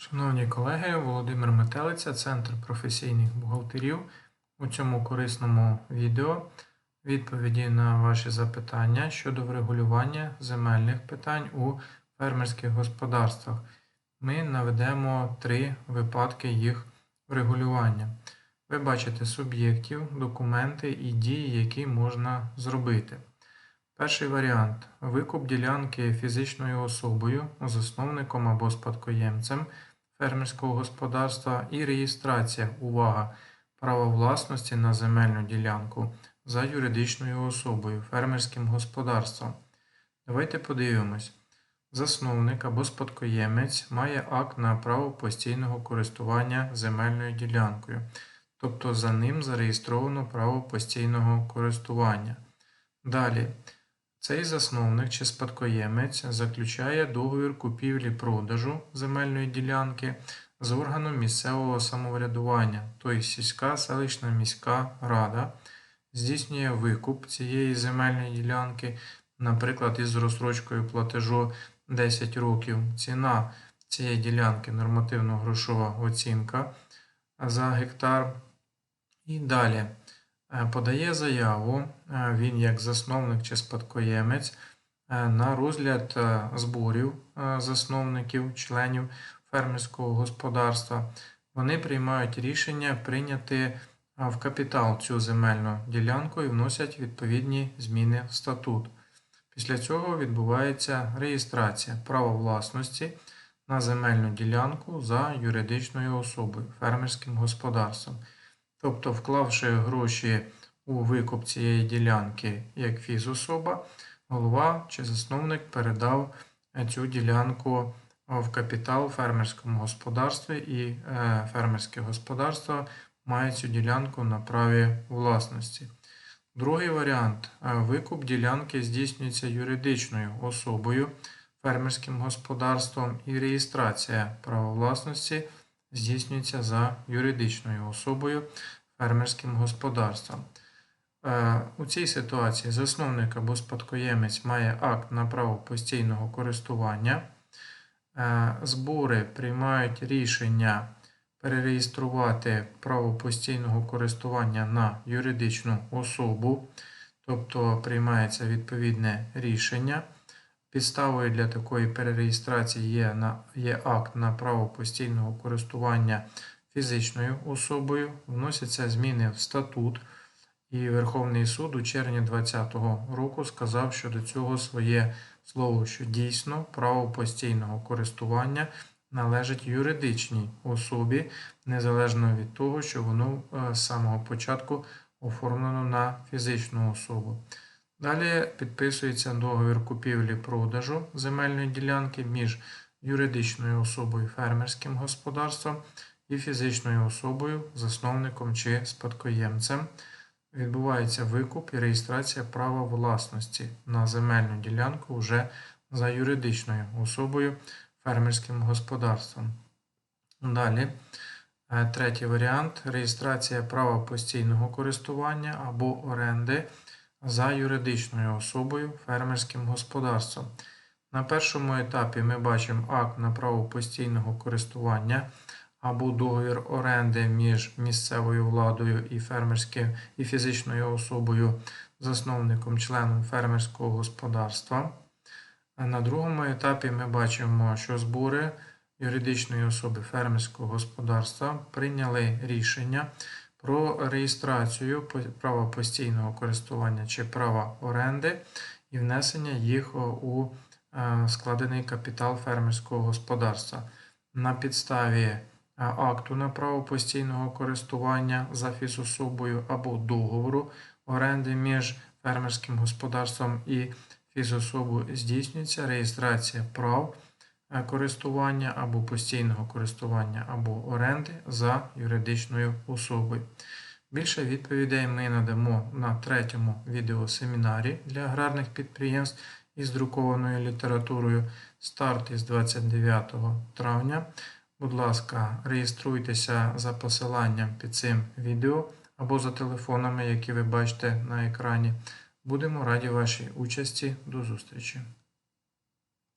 Шановні колеги, Володимир Метелиця, Центр професійних бухгалтерів. У цьому корисному відео відповіді на ваші запитання щодо врегулювання земельних питань у фермерських господарствах. Ми наведемо три випадки їх врегулювання. Ви бачите суб'єктів, документи і дії, які можна зробити. Перший варіант викуп ділянки фізичною особою, засновником або спадкоємцем фермерського господарства і реєстрація, увага, права власності на земельну ділянку за юридичною особою, фермерським господарством. Давайте подивимось. Засновник або спадкоємець має акт на право постійного користування земельною ділянкою, тобто за ним зареєстровано право постійного користування. Далі. Цей засновник чи спадкоємець заключає договір купівлі-продажу земельної ділянки з органом місцевого самоврядування, тобто сільська селищна міська рада, здійснює викуп цієї земельної ділянки, наприклад, із розстрочкою платежу 10 років. Ціна цієї ділянки нормативно-грошова оцінка за гектар. І далі. Е, подає заяву, е, він як засновник чи спадкоємець е, на розгляд зборів засновників, членів фермерського господарства. Вони приймають рішення прийняти в капітал цю земельну ділянку і вносять відповідні зміни в статут. Після цього відбувається реєстрація права власності на земельну ділянку за юридичною особою фермерським господарством. Тобто, вклавши гроші у викуп цієї ділянки як фізособа, голова чи засновник передав цю ділянку в капітал фермерському господарстві, і е, фермерське господарство має цю ділянку на праві власності. Другий варіант викуп ділянки здійснюється юридичною особою, фермерським господарством і реєстрація права власності здійснюється за юридичною особою фермерським господарством. Е, у цій ситуації засновник або спадкоємець має акт на право постійного користування. Е, збори приймають рішення перереєструвати право постійного користування на юридичну особу, тобто приймається відповідне рішення. Підставою для такої перереєстрації є на, є акт на право постійного користування фізичною особою, вносяться зміни в статут. І Верховний суд у червні 2020 року сказав щодо цього своє слово, що дійсно право постійного користування належить юридичній особі, незалежно від того, що воно е, з самого початку оформлено на фізичну особу. Далі підписується договір купівлі-продажу земельної ділянки між юридичною особою фермерським господарством і фізичною особою, засновником чи спадкоємцем. Відбувається викуп і реєстрація права власності на земельну ділянку вже за юридичною особою фермерським господарством. Далі, е, третій варіант реєстрація права постійного користування або оренди за юридичною особою фермерським господарством. На першому етапі ми бачимо акт на право постійного користування або договір оренди між місцевою владою і фермерським і фізичною особою, засновником членом фермерського господарства. На другому етапі ми бачимо, що збори юридичної особи фермерського господарства прийняли рішення про реєстрацію права постійного користування чи права оренди і внесення їх у е, складений капітал фермерського господарства. На підставі акту на право постійного користування за фізособою або договору оренди між фермерським господарством і фізособою здійснюється реєстрація прав е, користування або постійного користування або оренди за юридичною особою. Більше відповідей ми надамо на третьому відеосемінарі для аграрних підприємств із друкованою літературою старт із 29 травня. Будь ласка, реєструйтеся за посиланням під цим відео або за телефонами, які ви бачите на екрані. Будемо раді вашій участі. До зустрічі!